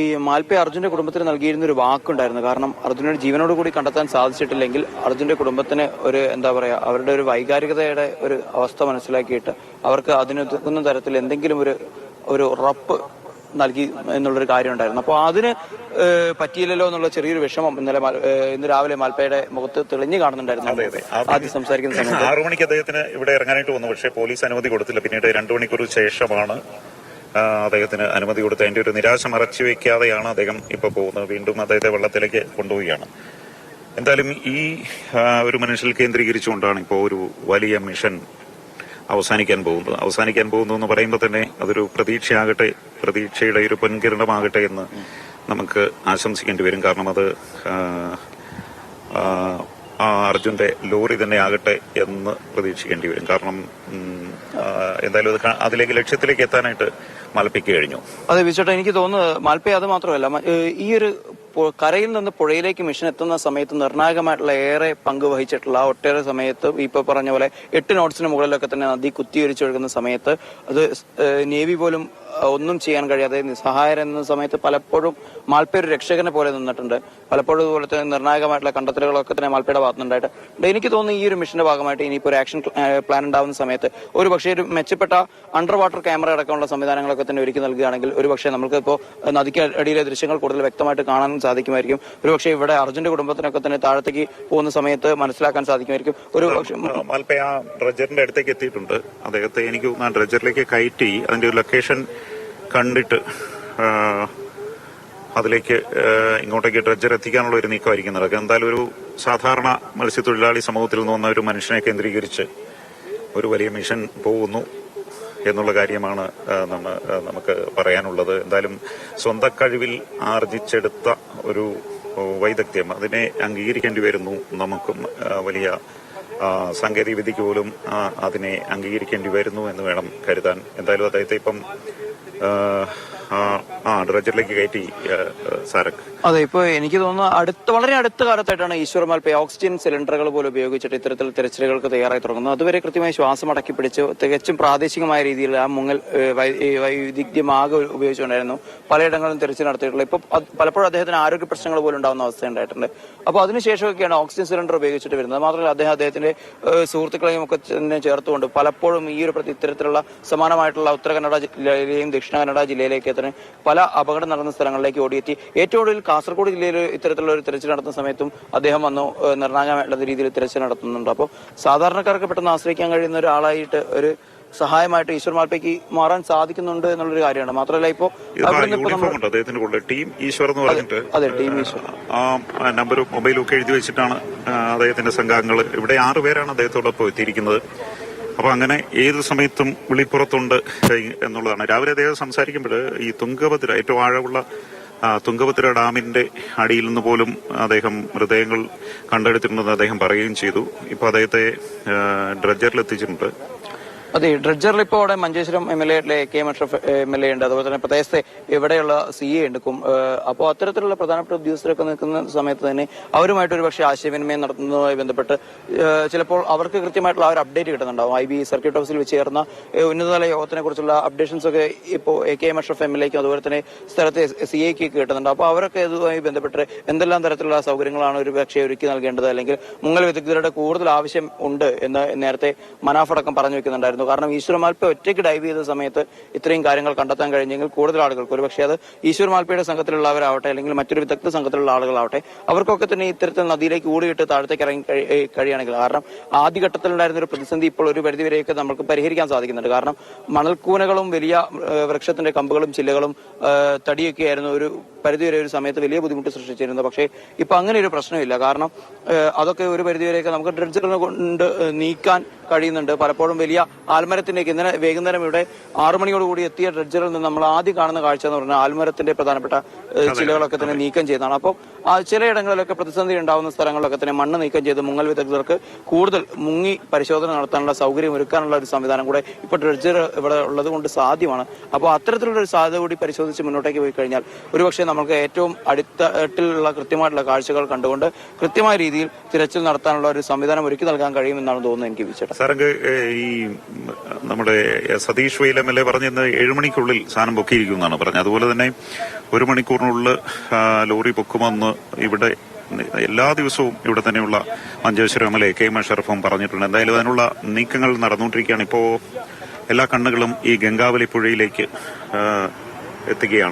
ഈ മാൽപ്പെ അർജുന്റെ കുടുംബത്തിന് നൽകിയിരുന്ന ഒരു വാക്കുണ്ടായിരുന്നു. കാരണം അർജുനയുടെ ജീവനോട് കൂടി കണ്ടെത്താൻ സാധിച്ചിട്ടില്ലെങ്കിൽ അർജുന്റെ കുടുംബത്തിന് ഒരു എന്താ പറയാ അവരുടെ ഒരു വൈകാരികതയുടെ ഒരു അവസ്ഥ മനസ്സിലാക്കിയിട്ട് അവർക്ക് അതിനൊതുക്കുന്ന തരത്തിൽ എന്തെങ്കിലും ഒരു ഒരു ഉറപ്പ് നൽകി എന്നുള്ളൊരു കാര്യം ഉണ്ടായിരുന്നു അപ്പോൾ അതിന് പറ്റിയില്ലല്ലോ എന്നുള്ള ചെറിയൊരു വിഷമം ഇന്നലെ ഇന്ന് രാവിലെ മാൽപ്പയുടെ മുഖത്ത് തെളിഞ്ഞു കാണുന്നുണ്ടായിരുന്നു. ആദ്യം സംസാരിക്കുന്ന സമയത്ത്. ആറു മണിക്ക് അദ്ദേഹത്തിന് ഇവിടെ ഇറങ്ങാനായിട്ട് വന്നു. പക്ഷേ പോലീസ് അനുമതി കൊടുത്തില്ല. പിന്നീട് രണ്ടു മണിക്കൂർ ശേഷമാണ് അദ്ദേഹത്തിന് അനുമതി കൊടുത്ത് അതിന്റെ ഒരു നിരാശ മറച്ചു വെക്കാതെയാണ് അദ്ദേഹം ഇപ്പൊ പോകുന്നത്. വീണ്ടും അദ്ദേഹത്തെ വെള്ളത്തിലേക്ക് കൊണ്ടുപോവുകയാണ്. എന്തായാലും ഈ ഒരു മനുഷ്യൽ കേന്ദ്രീകരിച്ചുകൊണ്ടാണ് ഇപ്പോൾ ഒരു വലിയ മിഷൻ അവസാനിക്കാൻ പോകുന്നത്. അവസാനിക്കാൻ പോകുന്നു എന്ന് പറയുമ്പോൾ തന്നെ അതൊരു പ്രതീക്ഷയാകട്ടെ പ്രതീക്ഷയുടെ ഒരു പൊൻകിരണമാകട്ടെ എന്ന് നമുക്ക് ആശംസിക്കേണ്ടി വരും. കാരണം അത് അർജുന്റെ ലോറി തന്നെ ആകട്ടെ എന്ന് പ്രതീക്ഷിക്കേണ്ടി വരും. കാരണം എന്തായാലും അത് അതിലേക്ക് ലക്ഷ്യത്തിലേക്ക് എത്താനായിട്ട് മലപ്പിക്ക് കഴിഞ്ഞു. അതെ വിചേട്ടാ എനിക്ക് തോന്നുന്നത് മാൽപ്പെ അത് മാത്രമല്ല. ഈ ഒരു കരയിൽ നിന്ന് പുഴയിലേക്ക് മിഷൻ എത്തുന്ന സമയത്ത് നിർണായകമായിട്ടുള്ള ഏറെ പങ്ക് വഹിച്ചിട്ടുള്ള ഒട്ടേറെ സമയത്ത് ഇപ്പൊ പറഞ്ഞ പോലെ എട്ട് നോട്ട്സിന് മുകളിലൊക്കെ തന്നെ നദി കുത്തിയൊരിച്ചൊഴുകുന്ന സമയത്ത് അത് നേവി പോലും ഒന്നും ചെയ്യാൻ കഴിയാതെ നിസ്സഹായരെന്ന സമയത്ത് പലപ്പോഴും മാൽപ്പ ഒരു രക്ഷകനെ പോലെ നിന്നിട്ടുണ്ട്. പലപ്പോഴും ഇതുപോലെ തന്നെ നിർണായകമായിട്ടുള്ള കണ്ടെത്തലുകളൊക്കെ തന്നെ മാൽപ്പയുടെ ഭാഗത്തുനിന്നുണ്ടായിട്ട്. ഉണ്ട്. എനിക്ക് തോന്നുന്നു ഈ ഒരു മിഷന്റെ ഭാഗമായിട്ട് ഇനിയിപ്പോൾ ഒരു ആക്ഷൻ പ്ലാൻ ഉണ്ടാവുന്ന സമയത്ത് ഒരു പക്ഷേ ഒരു മെച്ചപ്പെട്ട അണ്ടർ വാട്ടർ ക്യാമറ അടക്കമുള്ള സംവിധാനങ്ങളൊക്കെ തന്നെ ഒരുക്കി നൽകുകയാണെങ്കിൽ ഒരു പക്ഷേ നമുക്ക് ഇപ്പോൾ നദിക്ക് അടിയിലെ ദൃശ്യങ്ങൾ കൂടുതൽ വ്യക്തമായിട്ട് കാണാൻ സാധിക്കുമായിരിക്കും. ഒരു പക്ഷേ ഇവിടെ അർജുന്റെ കുടുംബത്തിനൊക്കെ തന്നെ താഴത്തേക്ക് പോകുന്ന സമയത്ത് മനസ്സിലാക്കാൻ സാധിക്കുമായിരിക്കും. ഒരു പക്ഷേ ഡ്രജറിന്റെ അടുത്തേക്ക് എത്തിയിട്ടുണ്ട്. അദ്ദേഹത്തെ എനിക്ക് ഡ്രജറിലേക്ക് കയറ്റി അതിന്റെ ഒരു ലൊക്കേഷൻ കണ്ടിട്ട് അതിലേക്ക് ഇങ്ങോട്ടേക്ക് ഡ്രഡ്ജർ എത്തിക്കാനുള്ള ഒരു നീക്കമായിരിക്കും നടക്കുക. എന്തായാലും ഒരു സാധാരണ മത്സ്യത്തൊഴിലാളി സമൂഹത്തിൽ നിന്ന് വന്ന ഒരു മനുഷ്യനെ കേന്ദ്രീകരിച്ച് ഒരു വലിയ മിഷൻ പോകുന്നു എന്നുള്ള കാര്യമാണ് നമ്മൾ നമുക്ക് പറയാനുള്ളത്. എന്തായാലും സ്വന്തം കഴിവിൽ ആർജിച്ചെടുത്ത ഒരു വൈദഗ്ധ്യം അതിനെ അംഗീകരിക്കേണ്ടി വരുന്നു. നമുക്കും വലിയ സാങ്കേതിക വിദ്യക്ക് പോലും അതിനെ അംഗീകരിക്കേണ്ടി വരുന്നു എന്ന് വേണം കരുതാൻ. എന്തായാലും അദ്ദേഹത്തെ ഇപ്പം uh, ആ, കയറ്റി ആ, അതെ ഇപ്പൊ എനിക്ക് തോന്നുന്നു അടുത്ത വളരെ അടുത്ത കാലത്തായിട്ടാണ് ഈശ്വർമാൽ ഓക്സിജൻ സിലിണ്ടറുകൾ പോലും ഉപയോഗിച്ചിട്ട് ഇത്തരത്തിൽ തിരച്ചിലുകൾക്ക് തയ്യാറായി തുടങ്ങുന്നത്. അതുവരെ കൃത്യമായി ശ്വാസം അടക്കി പിടിച്ച് തികച്ചും പ്രാദേശികമായ രീതിയിൽ ആ മുങ്ങൽ വൈവിധ്യമാകെ ഉപയോഗിച്ചുകൊണ്ടായിരുന്നു പലയിടങ്ങളിലും തിരച്ചിൽ നടത്തിയിട്ടുള്ളത്. ഇപ്പൊ പലപ്പോഴും അദ്ദേഹത്തിന് ആരോഗ്യ പ്രശ്നങ്ങൾ പോലും ഉണ്ടാകുന്ന അവസ്ഥ ഉണ്ടായിട്ടുണ്ട്. അപ്പോൾ അതിനുശേഷമൊക്കെയാണ് ഓക്സിജൻ സിലിണ്ടർ ഉപയോഗിച്ചിട്ട് വരുന്നത്. മാത്രമല്ല അദ്ദേഹം അദ്ദേഹത്തിന്റെ സുഹൃത്തുക്കളെയും ഒക്കെ തന്നെ ചേർത്തുകൊണ്ട് പലപ്പോഴും ഈ ഒരു ഇത്തരത്തിലുള്ള സമാനമായിട്ടുള്ള ഉത്തര കന്നഡ ജില്ലയിലെയും ദക്ഷിണ കന്നഡ ജില്ലയിലേക്ക് തന്നെ പല അപകടം നടന്ന സ്ഥലങ്ങളിലേക്ക് ഓടിയെത്തി. ഏറ്റവും കൂടുതൽ കാസർഗോഡ് ജില്ലയിൽ ഇത്തരത്തിലുള്ള ഒരു തിരച്ചിൽ നടത്തുന്ന സമയത്തും അദ്ദേഹം വന്നു നിർണായകമായിട്ടുള്ള രീതിയിൽ തിരച്ചിൽ നടത്തുന്നുണ്ട്. അപ്പോൾ സാധാരണക്കാർക്ക് പെട്ടെന്ന് ആശ്രയിക്കാൻ കഴിയുന്ന ഒരാളായിട്ട് ഒരു സഹായമായിട്ട് ഈശ്വർ മാൽപ്പയ്ക്ക് മാറാൻ സാധിക്കുന്നുണ്ട് എന്നുള്ളൊരു കാര്യമാണ്. മാത്രമല്ല ഉണ്ട്. അദ്ദേഹത്തിന്റെ കൂടെ ടീം ഈശ്വർ എന്ന് പറഞ്ഞിട്ട് അതെ ടീം ഈശ്വർ. ആ നമ്പറും മൊബൈലും ഒക്കെ എഴുതി വെച്ചിട്ടാണ് അദ്ദേഹത്തിന്റെ സംഘാംഗങ്ങൾ. ഇവിടെ ആറ് പേരാണ് അദ്ദേഹത്തോടൊപ്പം എത്തിയിരിക്കുന്നത്. അപ്പൊ അങ്ങനെ ഏത് സമയത്തും വിളിപ്പുറത്തുണ്ട് എന്നുള്ളതാണ്. രാവിലെ അദ്ദേഹം സംസാരിക്കുമ്പോൾ ഈ തുങ്കഭദ്ര ഏറ്റവും ആഴമുള്ള തുങ്കഭദ്ര ഡാമിന്റെ അടിയിൽ നിന്ന് പോലും അദ്ദേഹം മൃതദേഹങ്ങൾ കണ്ടെടുത്തിട്ടുണ്ടെന്ന് അദ്ദേഹം പറയുകയും ചെയ്തു. ഇപ്പൊ അദ്ദേഹത്തെ ഡ്രഡ്ജറിൽ എത്തിച്ചിട്ടുണ്ട് അതെ ഡ്രഡ്ജറിൽ ഇപ്പോൾ അവിടെ Manjeshwaram M L A K M Ashraf M L A ഉണ്ട്. അതുപോലെ തന്നെ പ്രദേശത്തെ ഇവിടെയുള്ള സി എ ഉണ്ട്. അപ്പോൾ അത്തരത്തിലുള്ള പ്രധാനപ്പെട്ട ഉദ്യോഗസ്ഥരൊക്കെ നിൽക്കുന്ന സമയത്ത് തന്നെ അവരുമായിട്ട് ഒരു പക്ഷേ ആശയവിനിമയം നടത്തുന്നതുമായി ബന്ധപ്പെട്ട് ചിലപ്പോൾ അവർക്ക് കൃത്യമായിട്ടുള്ള ആ ഒരു അപ്ഡേറ്റ് കിട്ടുന്നുണ്ടാവും. ഐ ബി സർക്യൂട്ട് ഓഫീസിൽ വെച്ച് ചേർന്ന ഉന്നതതല യോഗത്തിനെ കുറിച്ചുള്ള അപ്ഡേഷൻസ് ഒക്കെ ഇപ്പോൾ A K M Ashraf M L എക്കും അതുപോലെ തന്നെ സ്ഥലത്തെ സി എക്ക് കിട്ടുന്നുണ്ട്. അപ്പോൾ അവരൊക്കെ ഇതുമായി ബന്ധപ്പെട്ട് എന്തെല്ലാം തരത്തിലുള്ള സൗകര്യങ്ങളാണ് ഒരു പക്ഷേ ഒരുക്കി നൽകേണ്ടത്? അല്ലെങ്കിൽ മുങ്ങൽ വിദഗ്ധരുടെ കൂടുതൽ ആവശ്യം ഉണ്ട് എന്ന് നേരത്തെ മനാഫടക്കം പറഞ്ഞു വെക്കുന്നുണ്ടായിരുന്നു. കാരണം ഈശ്വര മാൽപ്പ ഒറ്റയ്ക്ക് ഡൈവ് ചെയ്ത സമയത്ത് ഇത്രയും കാര്യങ്ങൾ കണ്ടെത്താൻ കഴിഞ്ഞെങ്കിൽ കൂടുതൽ ആളുകൾക്ക് ഒരു പക്ഷേ അത് ഈശ്വർ മാൽപ്പയുടെ സംഘത്തിലുള്ളവരാവട്ടെ അല്ലെങ്കിൽ മറ്റൊരു വിദഗ്ധ സംഘത്തിലുള്ള ആളുകളാവട്ടെ അവർക്കൊക്കെ തന്നെ ഇത്തരത്തിൽ നദിയിലേക്ക് ഓടിയിട്ട് താഴത്തേക്ക് ഇറങ്ങി കഴിയുകയാണെങ്കിൽ കാരണം ആദ്യഘട്ടത്തിലുണ്ടായിരുന്ന ഒരു പ്രതിസന്ധി ഇപ്പോൾ ഒരു പരിധിവരെയൊക്കെ നമുക്ക് പരിഹരിക്കാൻ സാധിക്കുന്നുണ്ട്. കാരണം മണൽക്കൂനകളും വലിയ വൃക്ഷത്തിന്റെ കമ്പുകളും ചില്ലകളും തടിയൊക്കെ ആയിരുന്നു ഒരു പരിധിവരെ ഒരു സമയത്ത് വലിയ ബുദ്ധിമുട്ട് സൃഷ്ടിച്ചിരുന്നത്. പക്ഷേ ഇപ്പൊ അങ്ങനെ ഒരു പ്രശ്നമില്ല. കാരണം അതൊക്കെ ഒരു പരിധിവരെയൊക്കെ നമുക്ക് ഡ്രഡ്ജറിനെ കൊണ്ട് നീക്കാൻ കഴിയുന്നുണ്ട്. പലപ്പോഴും വലിയ ആൽമരത്തിലേക്ക് ഇന്നലെ വൈകുന്നേരം ഇവിടെ ആറു മണിയോട് കൂടി എത്തിയ ഡ്രഡ്ജറിൽ നിന്ന് നമ്മൾ ആദ്യം കാണുന്ന കാഴ്ച എന്ന് പറഞ്ഞാൽ ആൽമരത്തിന്റെ പ്രധാനപ്പെട്ട ചിലകളൊക്കെ തന്നെ നീക്കം ചെയ്യുന്നതാണ് അപ്പോൾ ആ ചിലയിടങ്ങളിലൊക്കെ പ്രതിസന്ധി ഉണ്ടാവുന്ന സ്ഥലങ്ങളിലൊക്കെ തന്നെ മണ്ണ് നീക്കം ചെയ്ത് മുങ്ങൽ വിദഗ്ധർക്ക് കൂടുതൽ മുങ്ങി പരിശോധന നടത്താനുള്ള സൗകര്യം ഒരുക്കാനുള്ള ഒരു സംവിധാനം കൂടെ ഇപ്പോൾ ഡ്രഡ്ജർ ഇവിടെ ഉള്ളത് കൊണ്ട് സാധ്യമാണ്. അപ്പോൾ അത്തരത്തിലുള്ള ഒരു സാധ്യത കൂടി പരിശോധിച്ച് മുന്നോട്ടേക്ക് പോയി കഴിഞ്ഞാൽ ഒരുപക്ഷെ നമുക്ക് ഏറ്റവും അടിത്തട്ടിലുള്ള കൃത്യമായിട്ടുള്ള കാഴ്ചകൾ കണ്ടുകൊണ്ട് കൃത്യമായ രീതിയിൽ തിരച്ചിൽ നടത്താനുള്ള ഒരു സംവിധാനം ഒരുക്കി നൽകാൻ കഴിയുമെന്നാണ് തോന്നുന്നത് എനിക്ക് വിചാരം സാറങ്ക് ഈ നമ്മുടെ സതീഷ് എ പറഞ്ഞിരുന്നത് ഏഴുമണിക്കുള്ളിൽ സാധനം പൊക്കിയിരിക്കും എന്നാണ് പറഞ്ഞത്. അതുപോലെ തന്നെ ഒരു മണിക്കൂറിനുള്ളിൽ ലോറി പൊക്കുമെന്ന് ഇവിടെ എല്ലാ ദിവസവും ഇവിടെ തന്നെയുള്ള Manjeshwaram M L A K M ഷറഫും പറഞ്ഞിട്ടുണ്ട്. എന്തായാലും അതിനുള്ള നീക്കങ്ങൾ നടന്നുകൊണ്ടിരിക്കുകയാണ്. ഇപ്പോൾ എല്ലാ കണ്ണുകളും ഈ ഗംഗാവലി പുഴയിലേക്ക് എത്തുകയാണ്.